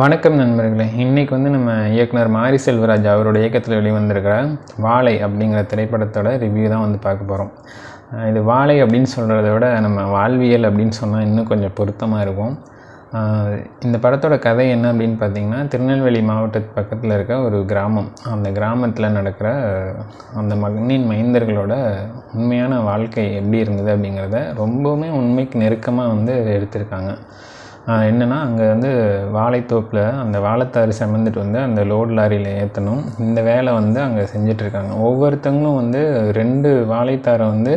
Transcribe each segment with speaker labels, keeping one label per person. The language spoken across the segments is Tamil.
Speaker 1: வணக்கம் நண்பர்களே. இன்றைக்கி வந்து நம்ம இயக்குனர் மாரி செல்வராஜ் அவரோட இயக்கத்தில் வெளிவந்திருக்கிற வாழை அப்படிங்கிற திரைப்படத்தோட ரிவ்யூ தான் வந்து பார்க்க போகிறோம் இது வாழை அப்படின்னு சொல்கிறத விட நம்ம வாழ்வியல் அப்படின்னு சொன்னால் இன்னும் கொஞ்சம் பொருத்தமாக இருக்கும். இந்த படத்தோட கதை என்ன அப்படின்னு பார்த்தீங்கன்னா திருநெல்வேலி மாவட்டத்து பக்கத்தில் இருக்க ஒரு கிராமம். அந்த கிராமத்தில் நடக்கிற அந்த மண்ணின் மைந்தர்களோட உண்மையான வாழ்க்கை எப்படி இருந்தது அப்படிங்கிறத ரொம்பவுமே உண்மைக்கு நெருக்கமாக வந்து எடுத்திருக்காங்க. என்னென்னா அங்கே வந்து வாழைத்தோப்பில் அந்த வாழைத்தாறு சுமந்துட்டு வந்து அந்த லோட் லாரியில் ஏற்றணும் இந்த வேலை வந்து அங்கே செஞ்சிட்ருக்காங்க. ஒவ்வொருத்தங்களும் வந்து ரெண்டு வாழைத்தாரை வந்து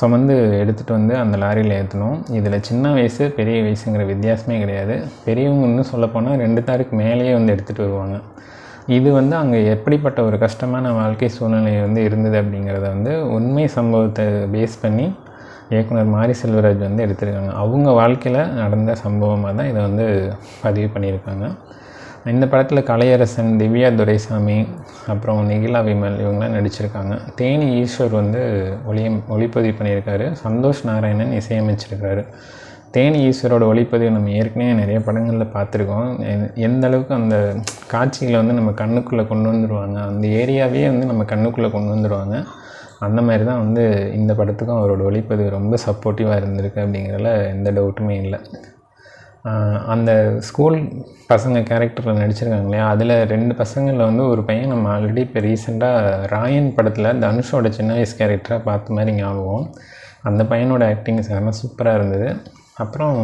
Speaker 1: சுமந்து எடுத்துகிட்டு வந்து அந்த லாரியில் ஏற்றணும் இதில் சின்ன வயசு பெரிய வயசுங்கிற வித்தியாசமே கிடையாது. பெரியவங்க இன்னும் சொல்லப்போனால் ரெண்டு தாருக்கு மேலேயே வந்து எடுத்துகிட்டு வருவாங்க. இது வந்து அங்கே எப்படிப்பட்ட ஒரு கஷ்டமான வாழ்க்கை சூழ்நிலை வந்து இருந்தது அப்படிங்கிறத வந்து உண்மை சம்பவத்தை பேஸ் பண்ணி இயக்குனர் மாரி செல்வராஜ் வந்து எடுத்திருக்காங்க. அவங்க வாழ்க்கையில் நடந்த சம்பவமாக தான் இதை வந்து பதிவு பண்ணியிருக்காங்க. இந்த படத்தில் கலையரசன் திவ்யா துரைசாமி அப்புறம் நிகிலா விமல் இவங்களாம் நடிச்சிருக்காங்க. தேனி ஈஸ்வர் வந்து ஒளியம் ஒளிப்பதிவு பண்ணியிருக்காரு. சந்தோஷ் நாராயணன் இசையமைச்சிருக்காரு. தேனி ஈஸ்வரோட ஒளிப்பதிவு நம்ம ஏற்கனவே நிறைய படங்களில் பார்த்துருக்கோம். எந்த அளவுக்கு அந்த காட்சிகளை வந்து நம்ம கண்ணுக்குள்ளே கொண்டு வந்துடுவாங்க அந்த ஏரியாவே வந்து நம்ம கண்ணுக்குள்ளே கொண்டு வந்துடுவாங்க அந்த மாதிரி தான் வந்து இந்த படத்துக்கும் அவரோட ஒளிப்பதிவு ரொம்ப சப்போர்ட்டிவாக இருந்திருக்கு அப்படிங்கிறதுல எந்த டவுட்டுமே இல்லை. அந்த ஸ்கூல் பசங்க கேரக்டரில் நடிச்சிருக்காங்க இல்லையா? அதில் ரெண்டு பசங்களில் வந்து ஒரு பையன் நம்ம ஆல்ரெடி இப்போ ரீசெண்டாக ராயன் படத்தில் தனுஷோட சின்ன வயசு கேரக்டராக பார்த்த மாதிரி ஞாபகம். அந்த பையனோட ஆக்டிங் செம சூப்பராக இருந்தது. அப்புறம்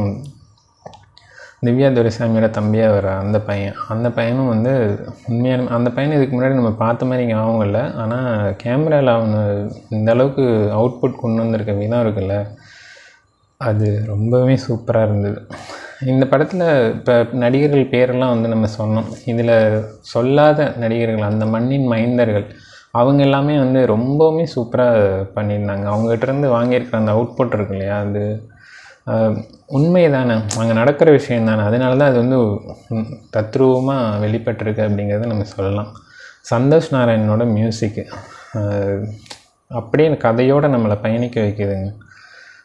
Speaker 1: திவ்யா துரைசாமியோட தம்பியாக வர அந்த பையன். அந்த பையனும் வந்து உண்மையான அந்த பையனை இதுக்கு முன்னாடி நம்ம பார்த்த மாதிரி ஞாபகம் இல்லை. ஆனால் கேமராவில் அவனு இந்த அளவுக்கு அவுட்புட் கொண்டு வந்திருக்க விதம் இருக்குல்ல அது ரொம்பவே சூப்பராக இருந்தது. இந்த படத்தில் இப்போ நடிகர்கள் பேரெல்லாம் வந்து நம்ம சொன்னோம். இதில் சொல்லாத நடிகர்கள் அந்த மண்ணின் மைந்தர்கள் அவங்க எல்லாமே வந்து ரொம்பவுமே சூப்பராக பண்ணியிருந்தாங்க. அவங்ககிட்ட இருந்து வாங்கியிருக்கிற அந்த அவுட்புட் இருக்கு இல்லையா அது உண்மை தானே அங்கே நடக்கிற விஷயம் தானே அதனால தான் அது வந்து தத்ரூபமாக வெளிப்பட்டிருக்கு அப்படிங்கிறத நம்ம சொல்லலாம். சந்தோஷ் நாராயணனோட மியூசிக்கு அப்படியே கதையோடு நம்மளை பயணிக்க வைக்கிதுங்க.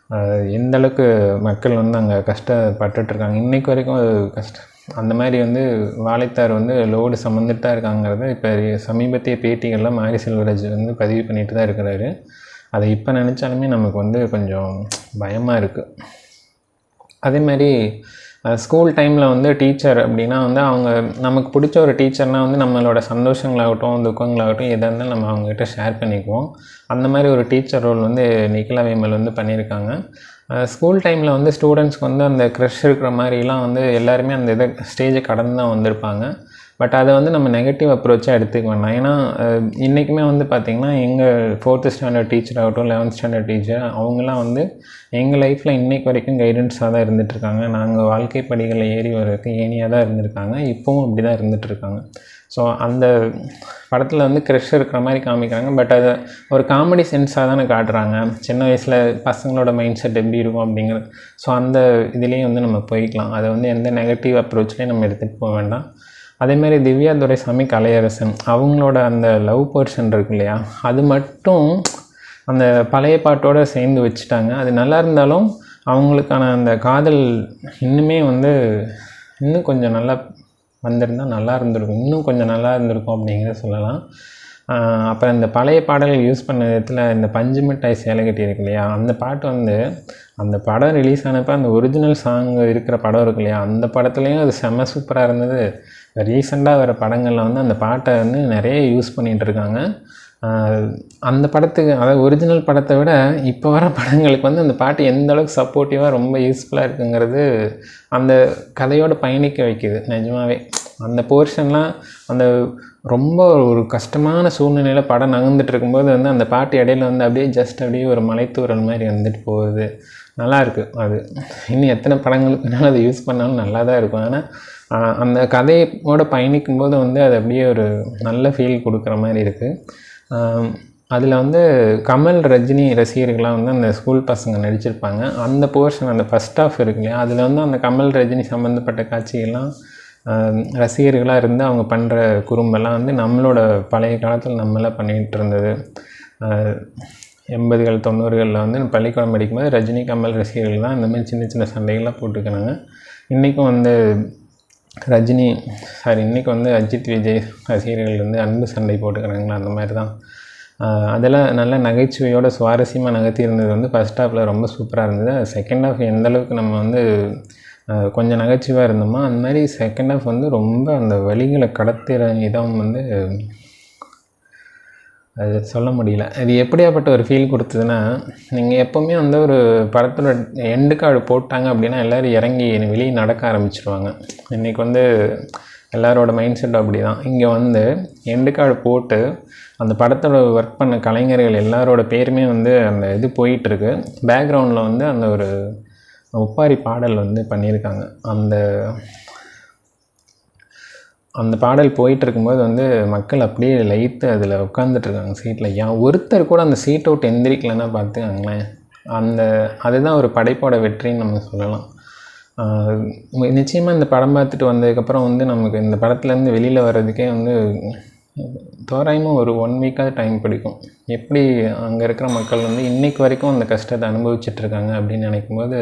Speaker 1: எந்தளவுக்கு எந்த அளவுக்கு மக்கள் வந்து அங்கே கஷ்டப்பட்டுட்டு இன்றைக்கு வரைக்கும் அது கஷ்டம் அந்த மாதிரி வந்து வாழைத்தார் வந்து லோடு சம்மந்துட்டு தான் இருக்காங்கிறத இப்போ சமீபத்திய பேட்டிகளில் மாரி செல்வராஜ் வந்து பதிவு பண்ணிட்டு தான் இருக்கிறாரு. அதை இப்போ நினச்சாலுமே நமக்கு வந்து கொஞ்சம் பயமாக இருக்குது அதே மாதிரி ஸ்கூல் டைமில் வந்து டீச்சர் அப்படின்னா வந்து அவங்க நமக்கு பிடிச்ச ஒரு டீச்சர்னால் வந்து நம்மளோட சந்தோஷங்களாகட்டும் துக்கங்களாகட்டும் எதாக இருந்தாலும் நம்ம அவங்ககிட்ட ஷேர் பண்ணிக்குவோம். அந்த மாதிரி ஒரு டீச்சர் ரோல் வந்து நிகிலா வேமல் வந்து பண்ணியிருக்காங்க ஸ்கூல் டைமில் வந்து ஸ்டூடெண்ட்ஸ்க்கு வந்து அந்த க்ரஷ் இருக்கிற மாதிரிலாம் வந்து எல்லாருமே அந்த இதை ஸ்டேஜை கடந்து தான் வந்திருப்பாங்க. பட் அதை வந்து நம்ம நெகட்டிவ் அப்ரோச்சாக எடுத்துக்க வேண்டாம். ஏன்னா இன்றைக்குமே வந்து பார்த்திங்கன்னா எங்கள் ஃபோர்த்து ஸ்டாண்டர்ட் டீச்சர் ஆகட்டும் லெவன்த் ஸ்டாண்டர்ட் டீச்சர் அவங்களாம் வந்து எங்கள் லைஃப்பில் இன்றைக்கு வரைக்கும் கைடன்ஸாக தான் இருந்துகிட்ருக்காங்க நாங்கள் வாழ்க்கை படிகளில் ஏறி வர்றதுக்கு ஏனியாக தான் இருந்திருக்காங்க. இப்போவும் அப்படி தான் இருந்துகிட்ருக்காங்க ஸோ அந்த படத்தில் வந்து க்ரெஷ் இருக்கிற மாதிரி காமிக்கிறாங்க. பட் அதை ஒரு காமெடி சென்ஸாக தானே காட்டுறாங்க. சின்ன வயசில் பசங்களோட மைண்ட் செட் எப்படி இருக்கும் அப்படிங்கிறது. ஸோ அந்த இதுலேயும் வந்து நம்ம போய்க்கலாம். அதை வந்து எந்த நெகட்டிவ் அப்ரோச்லேயும் நம்ம எடுத்துகிட்டு போக வேண்டாம். அதேமாரி திவ்யா துரைசாமி கலையரசன் அவங்களோட அந்த லவ் போர்ஷன் இருக்கு இல்லையா அது மட்டும் அந்த பழைய பாட்டோடு சேர்ந்து வச்சுட்டாங்க. அது நல்லா இருந்தாலும் அவங்களுக்கான அந்த காதல் இன்னுமே வந்து இன்னும் கொஞ்சம் நல்லா வந்திருந்தால் நல்லா இருந்திருக்கும். இன்னும் கொஞ்சம் நல்லா இருந்திருக்கும் அப்படிங்கிறத சொல்லலாம். அப்புறம் இந்த பழைய பாடல்கள் யூஸ் பண்ண விதத்தில் இந்த பஞ்சு மிட்டாய் சேலை கட்டி இருக்கு இல்லையா அந்த பாட்டு வந்து அந்த படம் ரிலீஸ் ஆனப்போ அந்த ஒரிஜினல் சாங் இருக்கிற படம் இருக்கு இல்லையா அந்த படத்துலேயும் அது செம்ம சூப்பராக இருந்தது. ரீசெண்டாக வர படங்களில் வந்து அந்த பாட்டை வந்து நிறைய யூஸ் பண்ணிகிட்டு இருக்காங்க அந்த படத்துக்கு அதாவது ஒரிஜினல் படத்தை விட இப்போ வர படங்களுக்கு வந்து அந்த பாட்டு எந்த அளவுக்கு சப்போர்ட்டிவாக ரொம்ப யூஸ்ஃபுல்லாக இருக்குங்கிறது அந்த கதையோட பயணிக்க வைக்குது நிஜமாவே. அந்த போர்ஷன்லாம் அந்த ரொம்ப ஒரு கஷ்டமான சூழ்நிலையில் படம் நகர்ந்துட்டு இருக்கும்போது வந்து அந்த பாட்டு இடையில வந்து அப்படியே ஜஸ்ட் அப்படியே ஒரு மலைத்தூரல் மாதிரி வந்துட்டு போகுது. நல்லாயிருக்கு அது. இன்னும் எத்தனை படங்களுக்கு வேணாலும் அதை யூஸ் பண்ணாலும் நல்லா தான் இருக்கும் ஆனால் அந்த கதையோட பயணிக்கும்போது வந்து அது அப்படியே ஒரு நல்ல ஃபீல் கொடுக்குற மாதிரி இருக்குது அதில் வந்து கமல் ரஜினி ரசிகர்களாக வந்து அந்த ஸ்கூல் பசங்க நடிச்சிருப்பாங்க. அந்த போர்ஷன் அந்த ஃபஸ்ட் ஆஃப் இருக்கு இல்லையா? அதில் வந்து அந்த கமல் ரஜினி சம்மந்தப்பட்ட காட்சிகள்லாம் ரசிகர்களாக இருந்து அவங்க பண்ணுற குறும்பெல்லாம் வந்து நம்மளோட பழைய காலத்தில் நம்மளாம் பண்ணிகிட்டு இருந்தது. எண்பதுகள் தொண்ணூறுகளில் வந்து பள்ளிக்கூடம் படிக்கும்போது ரஜினி கமல் ரசிகர்கள் தான் இந்த மாதிரி சின்ன சின்ன சண்டைகள்லாம் போட்டுக்கிறாங்க இன்றைக்கும் வந்து ரஜினி சாரி இன்றைக்கி வந்து அஜித் விஜய் ரசிகர்கள் வந்து அன்பு சண்டை போட்டுக்கிறாங்களா அந்த மாதிரி தான். அதெல்லாம் நல்ல நகைச்சுவையோட சுவாரஸ்யமாக நகர்த்தி இருந்தது வந்து ஃபஸ்ட் ஹாஃபில் ரொம்ப சூப்பராக இருந்தது. செகண்ட் ஹாஃப் எந்தளவுக்கு நம்ம வந்து கொஞ்சம் நகைச்சுவாக இருந்தோமா? அந்த மாதிரி செகண்ட் ஹாஃப் வந்து ரொம்ப அந்த வழிகளை கடத்துகிற விதம் வந்து அது சொல்ல முடியல. அது எப்படியாப்பட்ட ஒரு ஃபீல் கொடுத்ததுன்னா நீங்கள் எப்போவுமே வந்து ஒரு படத்தோட எண்டு கார்டு போட்டாங்க அப்படின்னா எல்லோரும் இறங்கி வெளியே நடக்க ஆரம்பிச்சிருவாங்க. இன்றைக்கி வந்து எல்லாரோட மைண்ட் செட் அப்படி தான் இங்கே வந்து எண்டு கார்டு போட்டு அந்த படத்தோட ஒர்க் பண்ண கலைஞர்கள் எல்லாரோட பேருமே வந்து அந்த இது போயிட்டுருக்கு பேக்ரவுண்டில் வந்து அந்த ஒரு ஒப்பாரி பாடல் வந்து பண்ணியிருக்காங்க. அந்த அந்த பாடல் போயிட்டு இருக்கும்போது வந்து மக்கள் அப்படியே லைத்து அதில் உட்காந்துட்ருக்காங்க சீட்டில் ஏன் ஒருத்தர் கூட அந்த சீட் அவுட் எந்திரிக்கலைன்னா பார்த்துக்காங்களேன். அந்த அதுதான் ஒரு படைப்போட வெற்றின்னு நம்ம சொல்லலாம். நிச்சயமாக இந்த படம் பார்த்துட்டு வந்ததுக்கப்புறம் வந்து நமக்கு இந்த படத்துலேருந்து வெளியில் வர்றதுக்கே வந்து தோராயமாக ஒரு ஒன் வீக்காவது டைம் பிடிக்கும். எப்படி அங்கே இருக்கிற மக்கள் வந்து இன்னைக்கு வரைக்கும் அந்த கஷ்டத்தை அனுபவிச்சிட்ருக்காங்க அப்படின்னு நினைக்கும்போது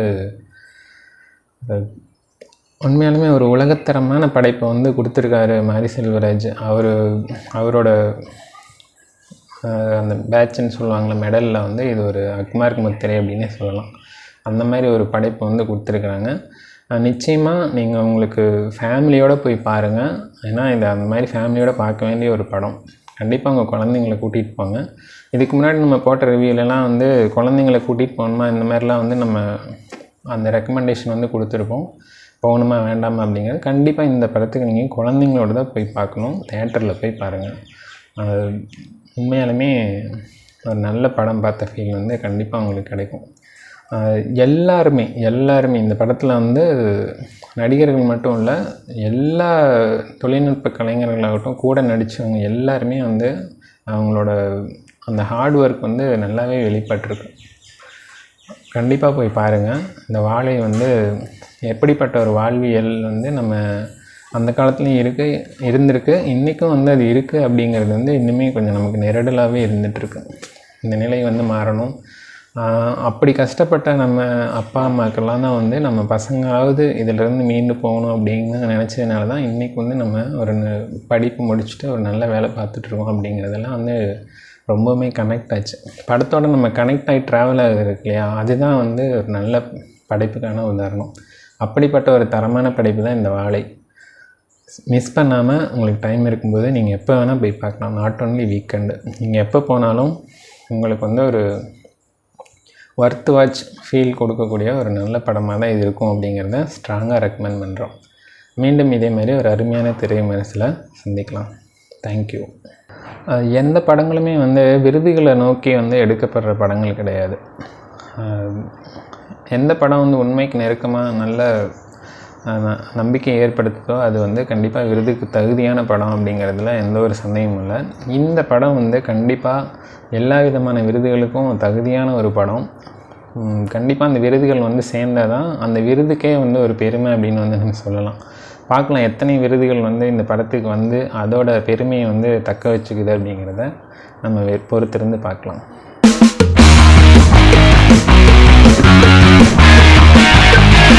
Speaker 1: உண்மையாலுமே ஒரு உலகத்தரமான படைப்பை வந்து கொடுத்துருக்காரு மாரி செல்வராஜ். அவர் அவரோட அந்த பேட்ச்னு சொல்லுவாங்களே மெடலில் வந்து இது ஒரு அக்மார்க் முத்திரை அப்படின்னே சொல்லலாம். அந்த மாதிரி ஒரு படைப்பை வந்து கொடுத்துருக்குறாங்க. நிச்சயமாக நீங்கள் உங்களுக்கு ஃபேமிலியோடு போய் பாருங்கள் ஏன்னா இது அந்த மாதிரி ஃபேமிலியோடு பார்க்க வேண்டிய ஒரு படம். கண்டிப்பாக உங்கள் குழந்தைங்கள கூட்டிகிட்டு போங்க. இதுக்கு முன்னாடி நம்ம போட்ட ரிவ்யூலலாம் வந்து குழந்தைங்கள கூட்டிகிட்டு போகணுமா இந்த மாதிரிலாம் வந்து நம்ம அந்த ரெக்கமெண்டேஷன் வந்து கொடுத்துருப்போம். போகணுமா வேண்டாமா அப்படிங்கிறது கண்டிப்பாக இந்த படத்துக்கு நீங்கள் குழந்தைங்களோட தான் போய் பார்க்கணும். தேட்டரில் போய் பாருங்கள் அது உண்மையாலுமே ஒரு நல்ல படம் பார்த்த ஃபீல் வந்து கண்டிப்பாக உங்களுக்கு கிடைக்கும். எல்லாருமே எல்லாருமே இந்த படத்தில் வந்து நடிகர்கள் மட்டும் இல்லை எல்லா தொழில்நுட்ப கலைஞர்களாகட்டும் கூட நடித்தவங்க எல்லாருமே வந்து அவங்களோட அந்த ஹார்ட் ஒர்க் வந்து நல்லாவே வெளிப்பட்டிருக்கு. கண்டிப்பாக போய் பாருங்கள் இந்த வாழை வந்து எப்படிப்பட்ட ஒரு வாழ்வியல் வந்து நம்ம அந்த காலத்துலேயும் இருக்குது இருந்திருக்கு. இன்றைக்கும் வந்து அது இருக்குது அப்படிங்கிறது வந்து இன்னுமே கொஞ்சம் நமக்கு நெருடலாகவே இருந்துகிட்ருக்கு இந்த நிலை வந்து மாறணும். அப்படி கஷ்டப்பட்ட நம்ம அப்பா அம்மாக்கெல்லாம் தான் வந்து நம்ம பசங்களாவது இதிலிருந்து மீண்டு போகணும் அப்படின்னு நினச்சதுனால தான் இன்றைக்கி வந்து நம்ம ஒரு ந- படிப்பு முடிச்சுட்டு ஒரு நல்ல வேலை பார்த்துட்ருக்கோம் அப்படிங்கிறதெல்லாம் வந்து ரொம்பவுமே கனெக்ட் ஆச்சு. படத்தோட நம்ம கனெக்ட் ஆகி ட்ராவல் ஆகுது இருக்கு இல்லையா? அதுதான் வந்து ஒரு நல்ல படைப்புக்கான உதாரணம். அப்படிப்பட்ட ஒரு தரமான படைப்பு தான் இந்த வாழை. மிஸ் பண்ணாமல் உங்களுக்கு டைம் இருக்கும்போது நீங்கள் எப்போ வேணால் போய் பார்க்கலாம். நாட் ஒன்லி வீக்கெண்டு நீங்கள் எப்போ போனாலும் உங்களுக்கு வந்து ஒரு ஒர்த் வாட்ச் ஃபீல் கொடுக்கக்கூடிய ஒரு நல்ல படமாக தான் இது இருக்கும் அப்படிங்கிறத ஸ்ட்ராங்காக ரெக்கமெண்ட் பண்ணுறோம் மீண்டும் இதே மாதிரி ஒரு அருமையான திரை மனசில் சந்திக்கலாம். தேங்க்யூ எந்த படங்களுமே வந்து விருதுகளை நோக்கி வந்து எடுக்கப்படுற படங்கள் கிடையாது. எந்த படம் வந்து உண்மைக்கு நெருக்கமாக நல்ல நம்பிக்கை ஏற்படுத்துதோ அது வந்து கண்டிப்பாக விருதுக்கு தகுதியான படம் அப்படிங்கிறதுல எந்த ஒரு சந்தேகமும் இல்லை. இந்த படம் வந்து கண்டிப்பாக எல்லா விதமான விருதுகளுக்கும் தகுதியான ஒரு படம். கண்டிப்பாக அந்த விருதுகள் வந்து சேர்ந்தால் தான் அந்த விருதுக்கே வந்து ஒரு பெருமை அப்படின்னு வந்து நம்ம சொல்லலாம். பார்க்கலாம் எத்தனை விருதுகள் வந்து இந்த படத்துக்கு வந்து அதோட பெருமையை வந்து தக்க வச்சுக்குது அப்படிங்கிறத நம்ம பொறுத்திருந்து பார்க்கலாம்.